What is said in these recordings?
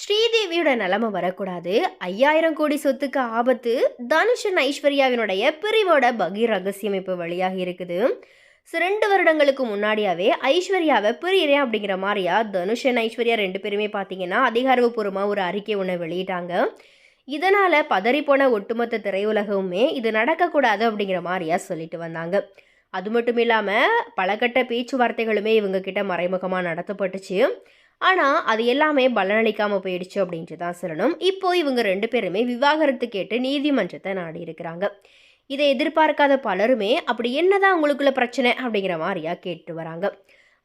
ஸ்ரீதேவியோட நிலமை வரக்கூடாது. ஐயாயிரம் கோடி சொத்துக்கு ஆபத்து. தனுஷன் ஐஸ்வர்யாவினுடைய பிரிவோட பகீர் ரகசியம் இப்போ வெளியாகி இருக்குது. ஸோ ரெண்டு வருடங்களுக்கு முன்னாடியாவே ஐஸ்வர்யாவை பிரியறேன் அப்படிங்கிற மாதிரியா தனுஷன் ஐஸ்வர்யா ரெண்டு பேருமே பார்த்தீங்கன்னா அதிகாரப்பூர்வமாக ஒரு அறிக்கை ஒன்று வெளியிட்டாங்க. இதனால் பதறிப்போன ஒட்டுமொத்த திரையுலகமுமே இது நடக்கக்கூடாது அப்படிங்கிற மாதிரியா சொல்லிட்டு வந்தாங்க. அது மட்டும் இல்லாமல் பலகட்ட பேச்சுவார்த்தைகளுமே இவங்க கிட்ட மறைமுகமாக நடத்தப்பட்டுச்சு. ஆனால் அது எல்லாமே பலனளிக்காமல் போயிடுச்சு அப்படின்ட்டு தான் சொல்லணும். இப்போ இவங்க ரெண்டு பேருமே விவாகரத்து கேட்டு நீதிமன்றத்தை நாடி இருக்கிறாங்க. இதை எதிர்பார்க்காத பலருமே அப்படி என்னதான் உங்களுக்குள்ள பிரச்சனை அப்படிங்கிற மாதிரியா கேட்டு வராங்க.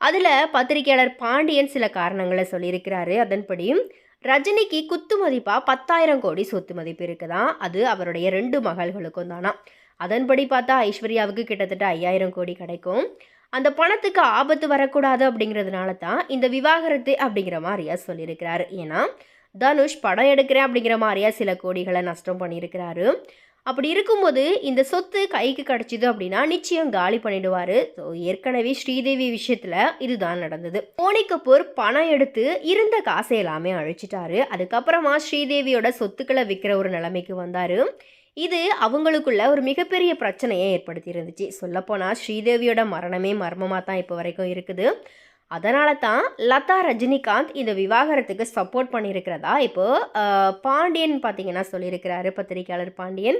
அதில் பத்திரிகையாளர் பாண்டியன் சில காரணங்களை சொல்லியிருக்கிறாரு. அதன்படி ரஜினிக்கு குத்து மதிப்பாக பத்தாயிரம் கோடி சொத்து மதிப்பு இருக்குதான் அது அவருடைய ரெண்டு மகள்களுக்கும் தானா? அதன்படி பார்த்தா ஐஸ்வர்யாவுக்கு கிட்டத்தட்ட ஐயாயிரம் கோடி கிடைக்கும். அந்த பணத்துக்கு ஆபத்து வரக்கூடாது அப்படிங்கிறதுனால தான் இந்த விவாகரத்து அப்படிங்கிற மாதிரியா சொல்லியிருக்கிறாரு. ஏன்னா தனுஷ் படம் எடுக்கிறேன் அப்படிங்கிற மாதிரியா சில கோடிகளை நஷ்டம் பண்ணியிருக்கிறாரு. அப்படி இருக்கும்போது இந்த சொத்து கைக்கு கிடச்சிது அப்படின்னா நிச்சயம் காலி பண்ணிடுவார். ஸோ ஏற்கனவே ஸ்ரீதேவி விஷயத்தில் இதுதான் நடந்தது. போனி கபூர் பணம் எடுத்து இருந்த காசை எல்லாமே அழிச்சிட்டாரு. அதுக்கப்புறமா ஸ்ரீதேவியோட சொத்துக்களை விற்கிற ஒரு நிலைமைக்கு வந்தார். இது அவங்களுக்குள்ள ஒரு மிகப்பெரிய பிரச்சனையை ஏற்படுத்தி இருந்துச்சு சொல்லப்போனால் ஸ்ரீதேவியோட மரணமே மர்மமாக தான் இப்போ வரைக்கும் இருக்குது. அதனால தான் லதா ரஜினிகாந்த் இந்த விவாகரத்துக்கு சப்போர்ட் பண்ணியிருக்கிறதா? இப்போது பாண்டியன் பார்த்தீங்கன்னா சொல்லியிருக்கிறாரு பத்திரிகையாளர் பாண்டியன்.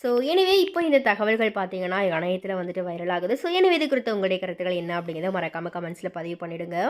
ஸோ எனவே இப்போ இந்த தகவல்கள் பார்த்தீங்கன்னா இணையத்தில் வந்துட்டு வைரல் ஆகுது. ஸோ எனவே இது குறித்த உங்களுடைய கருத்துக்கள் என்ன அப்படிங்கிறத மறக்காமல் கமெண்ட்ஸில் பதிவு பண்ணிவிடுங்க